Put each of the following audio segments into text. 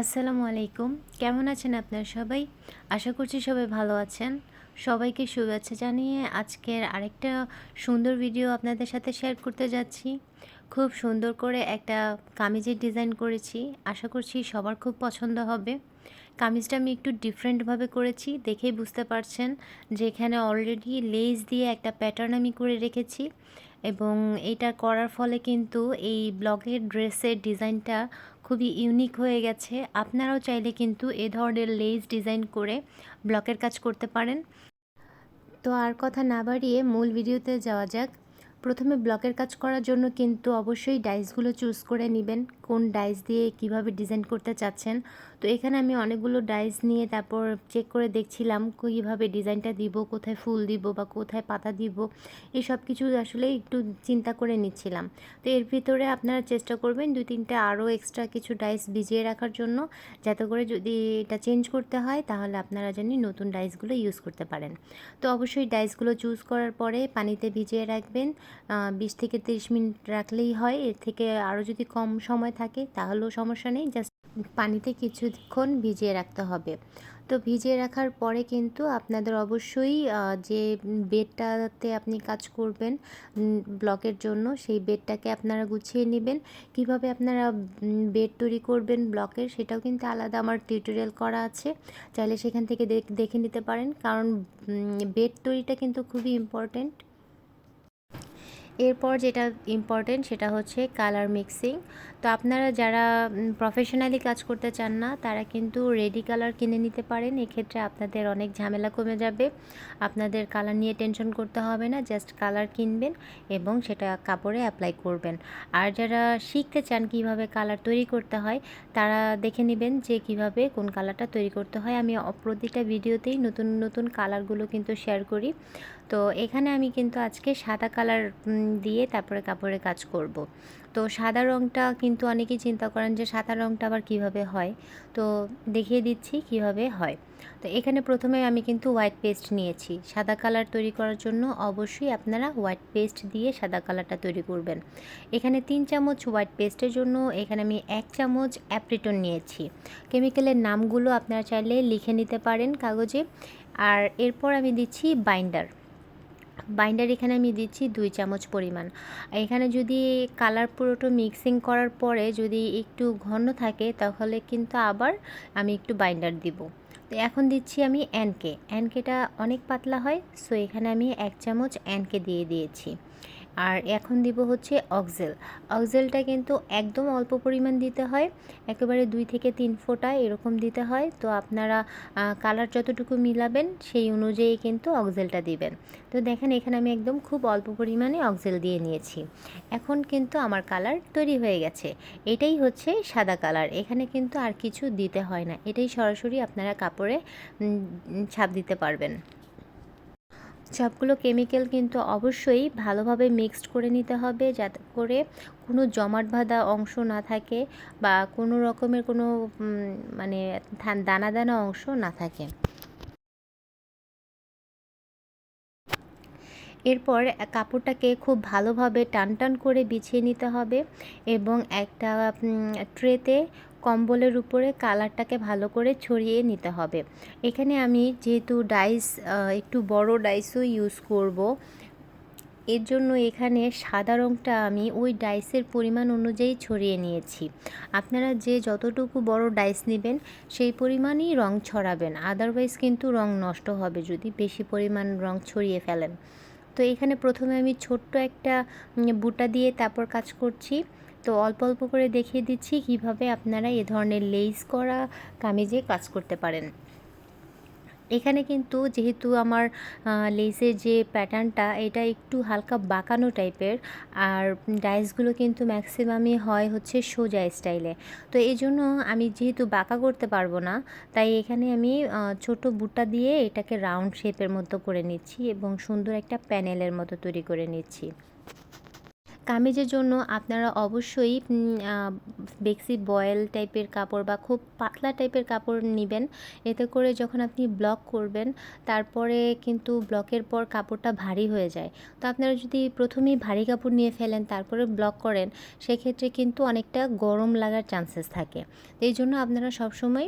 আসসালামু আলাইকুম। কেমন আছেন আপনার সবাই? আশা করছি সবাই ভালো আছেন। সবাইকে শুভেচ্ছা জানিয়ে আজকের আরেকটা সুন্দর ভিডিও আপনাদের সাথে শেয়ার করতে যাচ্ছি। খুব সুন্দর করে একটা কামিজের ডিজাইন করেছি। আশা করছি সবার খুব পছন্দ হবে। কামিজটা আমি একটু ডিফারেন্টভাবে করেছি, দেখেই বুঝতে পারছেন যে এখানে অলরেডি লেস দিয়ে একটা প্যাটার্ন আমি করে রেখেছি। এবং এটা করার ফলে কিন্তু এই ব্লগের ড্রেসের ডিজাইনটা খুবই ইউনিক হয়ে গেছে। আপনারাও চাইলে কিন্তু এ ধরনের লেস ডিজাইন করে ব্লকের কাজ করতে পারেন। তো আর কথা না বাড়িয়ে মূল ভিডিওতে যাওয়া যাক। প্রথমে ব্লকের কাজ করার জন্য কিন্তু অবশ্যই ডাইসগুলো চুজ করে নেবেন। কোন ডাইস দিয়ে কীভাবে ডিজাইন করতে চাচ্ছেন। তো এখানে আমি অনেকগুলো ডাইস নিয়ে তারপর চেক করে দেখছিলাম কীভাবে ডিজাইনটা দিব, কোথায় ফুল দিব বা কোথায় পাতা দিব, এই সব কিছু আসলে একটু চিন্তা করে নিচ্ছিলাম। তো এর ভিতরে আপনারা চেষ্টা করবেন দুই তিনটা আরও এক্সট্রা কিছু ডাইস ভিজিয়ে রাখার জন্য, যাতে করে যদি এটা চেঞ্জ করতে হয় তাহলে আপনারা জানি নতুন ডাইসগুলো ইউজ করতে পারেন। তো অবশ্যই ডাইসগুলো চুজ করার পরে পানিতে ভিজিয়ে রাখবেন বিশ থেকে তিরিশ মিনিট রাখলেই হয়। এর থেকে আরও যদি কম সময় থাকে তাহলেও সমস্যা নেই জাস্ট পানিতে কিছুক্ষণ ভিজিয়ে রাখতে হবে। তো ভিজিয়ে রাখার পরে কিন্তু আপনাদের অবশ্যই যে বেডটাতে আপনি কাজ করবেন ব্লকের জন্য সেই বেডটাকে আপনারা গুছিয়ে নেবেন। কীভাবে আপনারা বেড তৈরি করবেন ব্লকের সেটাও কিন্তু আলাদা আমার টিউটোরিয়াল করা আছে। চাইলে সেখান থেকে দেখে নিতে পারেন। কারণ বেড তৈরিটা কিন্তু খুবই ইম্পর্টেন্ট। এরপর যেটা ইম্পর্টেন্ট সেটা হচ্ছে কালার মিক্সিং তো আপনারা যারা প্রফেশনালি কাজ করতে চান না, তারা কিন্তু রেডি কালার কিনে নিতে পারেন। এক্ষেত্রে আপনাদের অনেক ঝামেলা কমে যাবে। আপনাদের কালার নিয়ে টেনশন করতে হবে না জাস্ট কালার কিনবেন এবং সেটা কাপড়ে অ্যাপ্লাই করবেন। আর যারা শিখতে চান কীভাবে কালার তৈরি করতে হয়, তারা দেখে নেবেন যে কীভাবে কোন কালারটা তৈরি করতে হয়। আমি প্রতিটা ভিডিওতেই নতুন নতুন কালারগুলো কিন্তু শেয়ার করি। তো এখানে আমি কিন্তু আজকে সাদা কালার দিয়ে তারপরে কাপড়ে কাজ করব। তো সাদা রঙটা কিন্তু অনেকেই চিন্তা করেন যে সাদা রঙটা আবার কীভাবে হয়? তো দেখিয়ে দিচ্ছি কীভাবে হয়। তো এখানে প্রথমে আমি কিন্তু হোয়াইট পেস্ট নিয়েছি। সাদা কালার তৈরি করার জন্য অবশ্যই আপনারা হোয়াইট পেস্ট দিয়ে সাদা কালারটা তৈরি করবেন। এখানে তিন চামচ হোয়াইট পেস্টের জন্য এখানে আমি এক চামচ অ্যাপ্রিটন নিয়েছি। কেমিক্যালের নামগুলো আপনারা চাইলে লিখে নিতে পারেন কাগজে। আর এরপর আমি দিচ্ছি বাইন্ডার বাইন্ডার এখানে আমি দিচ্ছি দুই চামচ পরিমাণ। এখানে যদি কালার পুরোটো মিক্সিং করার পরে যদি একটু ঘন থাকে, তাহলে কিন্তু আবার আমি একটু বাইন্ডার দিব। তো এখন দিচ্ছি আমি অ্যানকে অ্যানকেটা অনেক পাতলা হয় সো এখানে আমি এক চামচ অ্যানকে দিয়ে দিয়েছি। আর এখন দিব হচ্ছে অক্সেল অক্সেলটা কিন্তু একদম অল্প পরিমাণ দিতে হয়, একেবারে দুই থেকে তিন ফোঁটা এরকম দিতে হয়। তো আপনারা কালার যতটুকু মিলাবেন সেই অনুযায়ী কিন্তু অক্সেলটা দিবেন। তো দেখেন এখানে আমি একদম খুব অল্প পরিমাণে অক্সেল দিয়ে নিয়েছি। এখন কিন্তু আমার কালার তৈরি হয়ে গেছে। এটাই হচ্ছে সাদা কালার এখানে কিন্তু আর কিছু দিতে হয় না। এটাই সরাসরি আপনারা কাপড়ে ছাপ দিতে পারবেন। সবগুলো কেমিক্যাল কিন্তু অবশ্যই ভালোভাবে মিক্সড করে নিতে হবে যাতে করে কোনো জমাট বাঁধা অংশ না থাকে বা কোনো রকমের কোনো মানে দানা দানা অংশ না থাকে। এরপর কাপড়টাকে খুব ভালোভাবে টান টান করে বিছিয়ে নিতে হবে এবং একটা ট্রেতে কম্বলের উপরে কালারটাকে ভালো করে ছড়িয়ে নিতে হবে। এখানে আমি যেহেতু ডাইস একটু বড় ডাইসও ইউজ করব। এর জন্য এখানে সাদা রঙটা আমি ওই ডাইসের পরিমাণ অনুযায়ী ছড়িয়ে নিয়েছি। আপনারা যে যতটুকু বড় ডাইস নেবেন, সেই পরিমাণই রং ছড়াবেন। আদারওয়াইজ কিন্তু রং নষ্ট হবে যদি বেশি পরিমাণ রং ছড়িয়ে ফেলেন। তো এখানে প্রথমে আমি ছোট্ট একটা বুটা দিয়ে তারপর কাজ করছি। তো অল্প অল্প করে দেখিয়ে দিচ্ছি কীভাবে আপনারা এ ধরনের লেস করা কামিজে কাজ করতে পারেন। এখানে কিন্তু যেহেতু আমার লেসের যে প্যাটার্নটা, এটা একটু হালকা বাঁকানো টাইপের, আর ডাইসগুলো কিন্তু ম্যাক্সিমামই হয় হচ্ছে সোজা স্টাইলে। তো এই জন্য আমি যেহেতু বাঁকা করতে পারব না, তাই এখানে আমি ছোট বুটা দিয়ে এটাকে রাউন্ড শেপের মতো করে নিচ্ছি এবং সুন্দর একটা প্যানেলের মতো তৈরি করে নিচ্ছি। কামিজের জন্য আপনারা অবশ্যই বেক্সি বয়েল টাইপের কাপড় বা খুব পাতলা টাইপের কাপড় নেবেন। এতে করে যখন আপনি ব্লক করবেন, তারপরে কিন্তু ব্লকের পর কাপড়টা ভারী হয়ে যায়। তো আপনারা যদি প্রথমেই ভারী কাপড় নিয়ে ফেলেন, তারপরে ব্লক করেন, সেক্ষেত্রে কিন্তু অনেকটা গরম লাগার চান্সেস থাকে। এই জন্য আপনারা সবসময়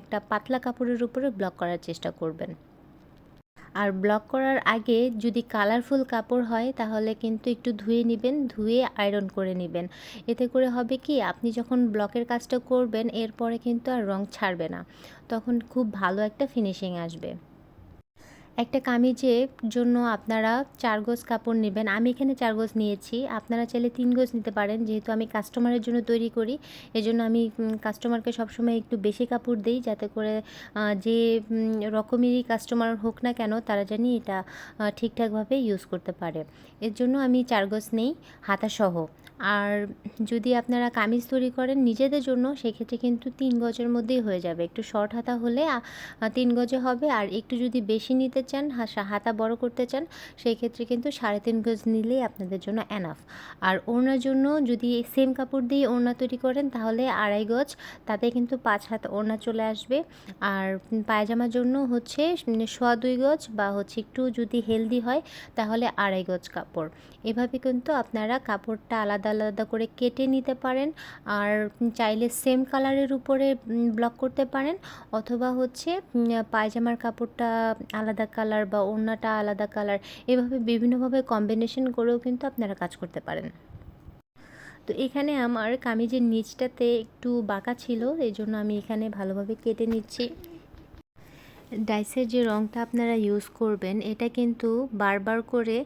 একটা পাতলা কাপড়ের উপরে ব্লক করার চেষ্টা করবেন। আর ব্লক করার আগে যদি কালারফুল কাপড় হয়, তাহলে কিন্তু একটু ধুয়ে নেবেন, ধুয়ে আয়রন করে নেবেন। এতে করে হবে কি, আপনি যখন ব্লকের কাজটা করবেন, এরপরে কিন্তু আর রং ছাড়বে না। তখন খুব ভালো একটা ফিনিশিং আসবে। একটা কামিজের জন্য আপনারা চার গোজ কাপড় নেবেন। আমি এখানে চার গোজ নিয়েছি। আপনারা চাইলে তিন গোজ নিতে পারেন। যেহেতু আমি কাস্টমারের জন্য তৈরি করি, এজন্য আমি কাস্টমারকে সবসময় একটু বেশি কাপড় দিই যাতে করে যে রকমেরই কাস্টমার হোক না কেন, তারা জানি এটা ঠিকঠাকভাবে ইউজ করতে পারে। এর জন্য আমি চার গোজ নেই, হাতাসহ। আর যদি আপনারা কামিজ তৈরি করেন নিজেদের জন্য, সেক্ষেত্রে কিন্তু তিন গজের মধ্যেই হয়ে যাবে। একটু শর্ট হাতা হলে তিন গজে হবে। আর একটু যদি বেশি নিতে চান হাতা বড় করতে চান, সেই ক্ষেত্রে কিন্তু সাড়ে তিন গজ নিলেই আপনাদের জন্য এনাফ আর ওড়নার জন্য যদি সেম কাপড় দিয়ে ওড়না তৈরি করেন, তাহলে আড়াই গজ, তাতে কিন্তু পাঁচ হাত ওড়না চলে আসবে। আর পায়জামার জন্য হচ্ছে সোয়া দুই গজ বা হচ্ছে একটু যদি হেলদি হয়, তাহলে আড়াই গজ কাপড়। এভাবে কিন্তু আপনারা কাপড়টা আলাদা আলাদা করে কেটে নিতে পারেন। আর চাইলে সেম কালারের উপরে ব্লক করতে পারেন। অথবা হচ্ছে পায়জামার কাপড়টা আলাদা কালার বা ওড়নাটা আলাদা কালার এভাবে বিভিন্নভাবে কম্বিনেশন করেও কিন্তু আপনারা কাজ করতে পারেন। তো এখানে আমার কামিজের নিচটাতে একটু বাঁকা ছিল এই জন্য আমি এখানে ভালোভাবে কেটে নিচ্ছি। ডাইসের যে রঙটা আপনারা ইউজ করবেন, এটা কিন্তু বারবার করে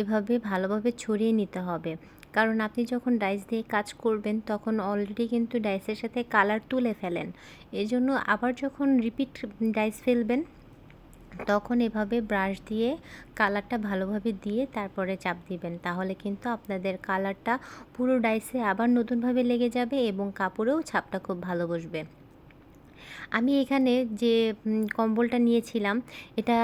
এভাবে ভালোভাবে ছড়িয়ে নিতে হবে। কারণ আপনি যখন ডাইস দিয়ে কাজ করবেন, তখন অলরেডি কিন্তু ডাইসের সাথে কালার তুলে ফেলেন। এজন্য আবার যখন রিপিট ডাইস ফেলবেন তখন এভাবে ব্রাশ দিয়ে কালারটা ভালোভাবে দিয়ে তারপরে চাপ দিবেন। তাহলে কিন্তু আপনাদের কালারটা পুরো ডাইসে আবার নতুনভাবে লেগে যাবে এবং কাপড়েও ছাপটা খুব ভালো বসবে। আমি এখানে যে কম্বলটা নিয়েছিলাম, এটা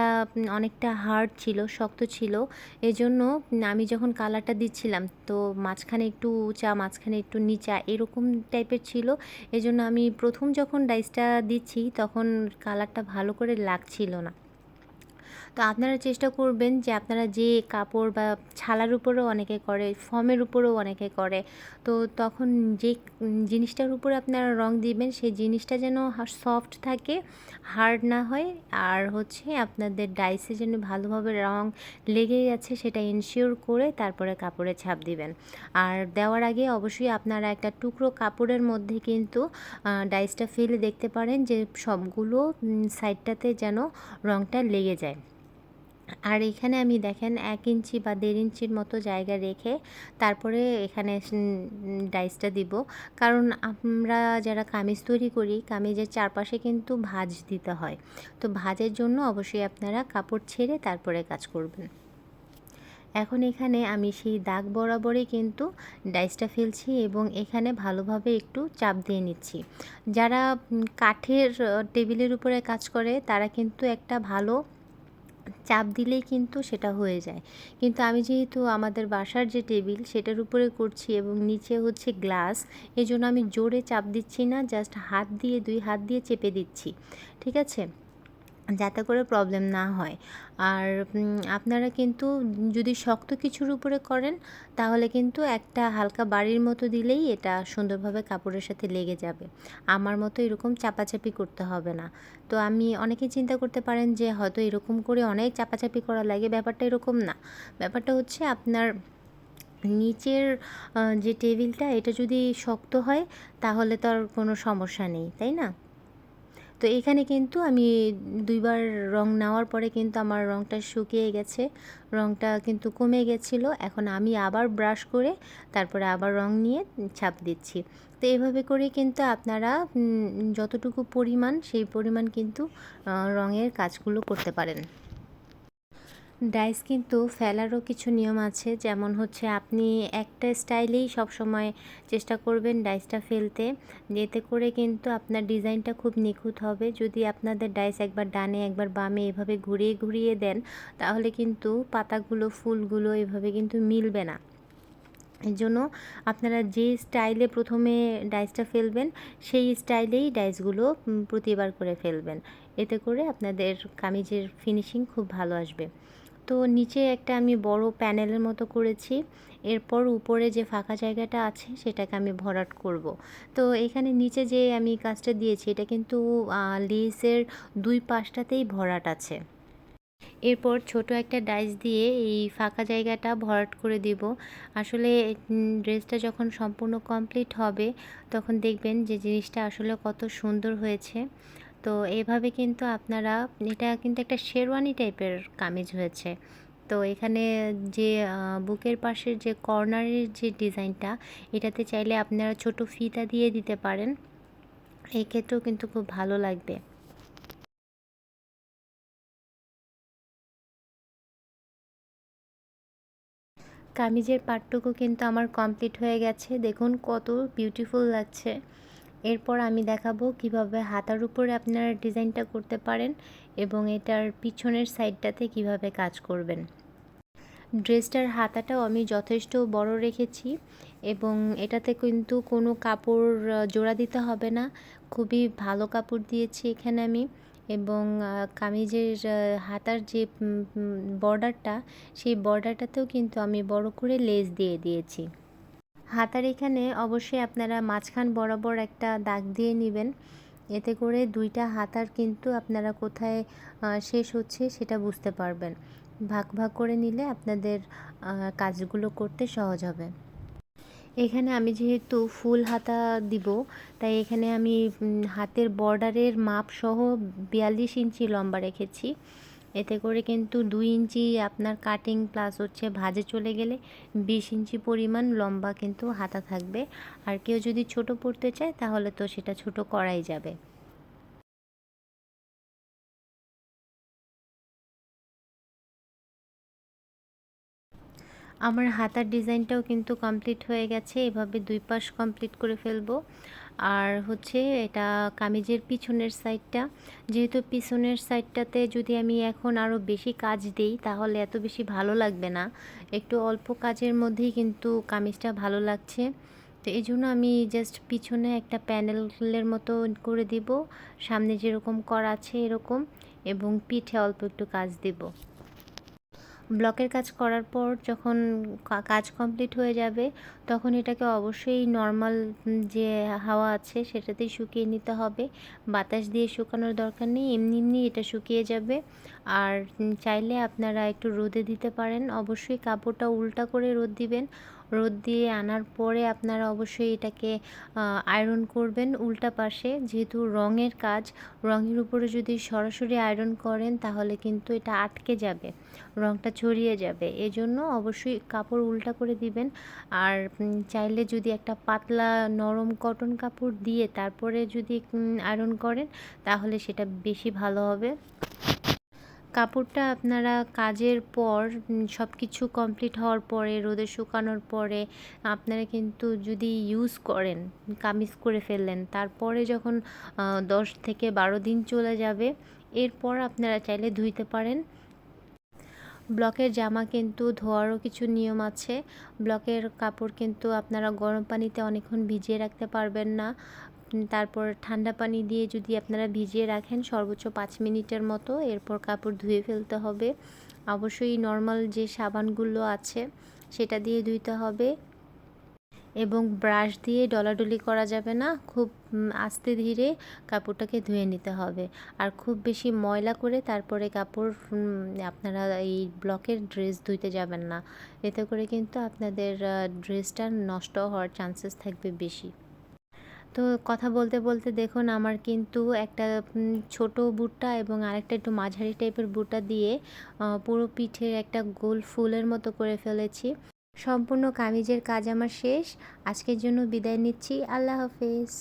অনেকটা হার্ড ছিল, শক্ত ছিল। এজন্য আমি যখন কালারটা দিচ্ছিলাম, তো মাঝখানে একটু উঁচা, মাঝখানে একটু নিচা এরকম টাইপের ছিল। এজন্য আমি প্রথম যখন ডাইসটা দিচ্ছি, তখন কালারটা ভালো করে লাগছিল না। তো আপনারা চেষ্টা করবেন যে আপনারা যে কাপড় বা ছালার উপরেও অনেকে করে, ফর্মের উপরেও অনেকে করে। তো তখন যে জিনিসটার উপরে আপনারা রং দিবেন, সেই জিনিসটা যেন সফট থাকে, হার্ড না হয়, আর হচ্ছে আপনাদের ডাইসে যেন ভালোভাবে রং লেগে গেছে সেটা ইনশিওর করে তারপরে কাপড়ে ছাপ দিবেন। আর দেওয়ার আগে অবশ্যই আপনারা একটা টুকরো কাপড়ের মধ্যে কিন্তু ডাইসটা ফেলে দেখতে পারেন যে সবগুলো সাইডটাতে যেন রংটা লেগে যায়। আর এখানে আমি দেখেন এক ইঞ্চি বা দেড় ইঞ্চির মতো জায়গা রেখে তারপরে এখানে ডাইসটা দিব। কারণ আমরা যারা কামিজ তৈরি করি, কামিজের চারপাশে কিন্তু ভাজ দিতে হয়। তো ভাজের জন্য অবশ্যই আপনারা কাপড় ছেড়ে তারপরে কাজ করবেন। এখন এখানে আমি সেই দাগ বরাবরই কিন্তু ডাইসটা ফেলছি এবং এখানে ভালোভাবে একটু চাপ দিয়ে নিচ্ছি। যারা কাঠের টেবিলের উপরে কাজ করে, তারা কিন্তু একটা ভালো চাপ দিলেই কিন্তু সেটা হয়ে যায়। কিন্তু আমি যেহেতু আমাদের বাসার যে টেবিল সেটার উপরে করছি এবং নিচে হচ্ছে গ্লাস এই জন্য আমি জোরে চাপ দিচ্ছি না, জাস্ট হাত দিয়ে, দুই হাত দিয়ে চেপে দিচ্ছি। ঠিক আছে? যাতে করে প্রবলেম না হয়। আর আপনারা কিন্তু যদি শক্ত কিছুর উপরে করেন, তাহলে কিন্তু একটা হালকা বাড়ির মতো দিলেই এটা সুন্দরভাবে কাপড়ের সাথে লেগে যাবে। আমার মতো এরকম চাপাচাপি করতে হবে না। তো আমি, অনেকেই চিন্তা করতে পারেন যে, হয়তো এরকম করে অনেক চাপাচাপি করা লাগে। ব্যাপারটা এরকম না। ব্যাপারটা হচ্ছে আপনার নিচের যে টেবিলটা, এটা যদি শক্ত হয়, তাহলে তো আর কোনো সমস্যা নেই, তাই না? তো এখানে কিন্তু আমি দুইবার রং নেওয়ার পরে কিন্তু আমার রংটা শুকিয়ে গেছে। রংটা কিন্তু কমে গেছিল। এখন আমি আবার ব্রাশ করে তারপরে আবার রং নিয়ে ছাপ দিচ্ছি। তো এভাবে করে কিন্তু আপনারা যতটুকু পরিমাণ সেই পরিমাণ কিন্তু রঙের কাজগুলো করতে পারেন। ডাইস কিন্তু ফেলারও কিছু নিয়ম আছে। যেমন হচ্ছে আপনি একটা স্টাইলেই সবসময় চেষ্টা করবেন ডাইসটা ফেলতে। এতে করে কিন্তু আপনার ডিজাইনটা খুব নিখুঁত হবে। যদি আপনাদের ডাইস একবার ডানে একবার বামে এভাবে ঘুরিয়ে ঘুরিয়ে দেন, তাহলে কিন্তু পাতাগুলো, ফুলগুলো এভাবে কিন্তু মিলবে না। এর জন্য আপনারা যে স্টাইলে প্রথমে ডাইসটা ফেলবেন, সেই স্টাইলেই ডাইসগুলো প্রতিবার করে ফেলবেন। এতে করে আপনাদের কামিজের ফিনিশিং খুব ভালো আসবে। তো নিচে একটা আমি বড় প্যানেলের মতো করেছি। এরপর উপরে যে ফাঁকা জায়গাটা আছে, সেটাকে আমি ভরাট করব। তো এখানে নিচে যে আমি কাজটা দিয়েছি, এটা কিন্তু লেসের দুই পাশটাতেই ভরাট আছে। এরপর ছোট একটা ডাইস দিয়ে এই ফাঁকা জায়গাটা ভরাট করে দিব। আসলে ড্রেসটা যখন সম্পূর্ণ কমপ্লিট হবে, তখন দেখবেন যে জিনিসটা আসলে কত সুন্দর হয়েছে। তো এভাবে কিন্তু আপনারা, এটা কিন্তু একটা শেরওয়ানি টাইপের কামিজ হয়েছে। তো এখানে যে বুকের পাশের যে কর্নারের যে ডিজাইনটা, এটাতে চাইলে আপনারা ছোট ফিতা দিয়ে দিতে পারেন। এই ক্ষেত্রেও কিন্তু খুব ভালো লাগবে। কামিজের পাটটুকু কিন্তু আমার কমপ্লিট হয়ে গেছে। দেখুন কত বিউটিফুল লাগছে। এরপর আমি দেখাবো কীভাবে হাতার উপরে আপনারা ডিজাইনটা করতে পারেন এবং এটার পিছনের সাইডটাতে কীভাবে কাজ করবেন। ড্রেসটার হাতাটাও আমি যথেষ্ট বড় রেখেছি এবং এটাতে কিন্তু কোনো কাপড় জোড়া দিতে হবে না। খুবই ভালো কাপড় দিয়েছি এখানে আমি এবং কামিজের হাতার যে বর্ডারটা সেই বর্ডারটাতেও কিন্তু আমি বড় করে লেস দিয়ে দিয়েছি। হাতার এখানে অবশ্যই আপনারা মাঝখান বরাবর একটা দাগ দিয়ে নেবেন। এতে করে দুইটা হাতার কিন্তু আপনারা কোথায় শেষ হচ্ছে সেটা বুঝতে পারবেন। ভাগ ভাগ করে নিলে আপনাদের কাজগুলো করতে সহজ হবে। এখানে আমি যেহেতু ফুল হাতা দিব, তাই এখানে আমি হাতের বর্ডারের মাপ সহ বিয়াল্লিশ ইঞ্চি লম্বা রেখেছি। এতে করে কিন্তু দুই ইঞ্চি আপনার কাটিং প্লাস হচ্ছে ভাজে চলে গেলে বিশ ইঞ্চি পরিমাণ লম্বা কিন্তু হাতা থাকবে। আর কেউ যদি ছোট পড়তে চায় তাহলে তো সেটা ছোট করাই যাবে। আমার হাতার ডিজাইনটাও কিন্তু কমপ্লিট হয়ে গেছে। এভাবে দুই পাশ কমপ্লিট করে ফেলব। আর হচ্ছে এটা কামিজের পিছনের সাইডটা যেহেতু পিছনের সাইডটাতে যদি আমি এখন আরও বেশি কাজ দিই, তাহলে এত বেশি ভালো লাগবে না। একটু অল্প কাজের মধ্যেই কিন্তু কামিজটা ভালো লাগছে। তো এই জন্য আমি জাস্ট পিছনে একটা প্যানেলের মতো করে দিব। সামনে যেরকম করা আছে এরকম, এবং পিঠে অল্প একটু কাজ দিব। ব্লকের কাজ করার পর যখন কাজ কমপ্লিট হয়ে যাবে, তখন এটাকে অবশ্যই নর্মাল যে হাওয়া আছে সেটাতেই শুকিয়ে নিতে হবে। বাতাস দিয়ে শুকানোর দরকার নেই, এমনি এমনি এটা শুকিয়ে যাবে। আর চাইলে আপনারা একটু রোদে দিতে পারেন। অবশ্যই কাপড়টা উল্টা করে রোদ দিবেন। রোদ দিয়ে আনার পরে আপনারা অবশ্যই এটাকে আয়রন করবেন উল্টা পাশে। যেহেতু রঙের কাজ, রঙের উপরে যদি সরাসরি আয়রন করেন তাহলে কিন্তু এটা আটকে যাবে, রঙটা ছড়িয়ে যাবে। এজন্য অবশ্যই কাপড় উল্টা করে দিবেন। আর চাইলে যদি একটা পাতলা নরম কটন কাপড় দিয়ে তারপরে যদি আয়রন করেন তাহলে সেটা বেশি ভালো হবে। কাপড়টা আপনারা কাজের পর সব কিছু কমপ্লিট হওয়ার পরে, রোদে শুকানোর পরে, আপনারা কিন্তু যদি ইউজ করেন, কামিজ করে ফেললেন, তারপরে যখন দশ থেকে বারো দিন চলে যাবে, এরপর আপনারা চাইলে ধুইতে পারেন। ব্লকের জামা কিন্তু ধোয়ারও কিছু নিয়ম আছে। ব্লকের কাপড় কিন্তু আপনারা গরম পানিতে অনেকক্ষণ ভিজিয়ে রাখতে পারবেন না। তারপর ঠান্ডা পানি দিয়ে যদি আপনারা ভিজিয়ে রাখেন সর্বোচ্চ পাঁচ মিনিটের মতো, এরপর কাপড় ধুয়ে ফেলতে হবে। অবশ্যই নর্মাল যে সাবানগুলো আছে সেটা দিয়ে ধুইতে হবে এবং ব্রাশ দিয়ে ডলাডলি করা যাবে না, খুব আস্তে ধীরে কাপড়টাকে ধুয়ে নিতে হবে। আর খুব বেশি ময়লা করে তারপরে কাপড় আপনারা এই ব্লকের ড্রেস ধুইতে যাবেন না। এতে করে কিন্তু আপনাদের ড্রেসটা নষ্ট হওয়ার চান্সেস থাকবে বেশি। তো কথা বলতে বলতে দেখুন, আমার কিন্তু একটা ছোট বুটটা এবং আরেকটা একটু মাঝারি টাইপের বুটটা দিয়ে পুরো পিঠের একটা গোল ফুলের মতো করে ফেলেছি। সম্পূর্ণ কামিজের কাজ আমার শেষ। আজকের জন্য বিদায় নিচ্ছি। আল্লাহ হাফেজ।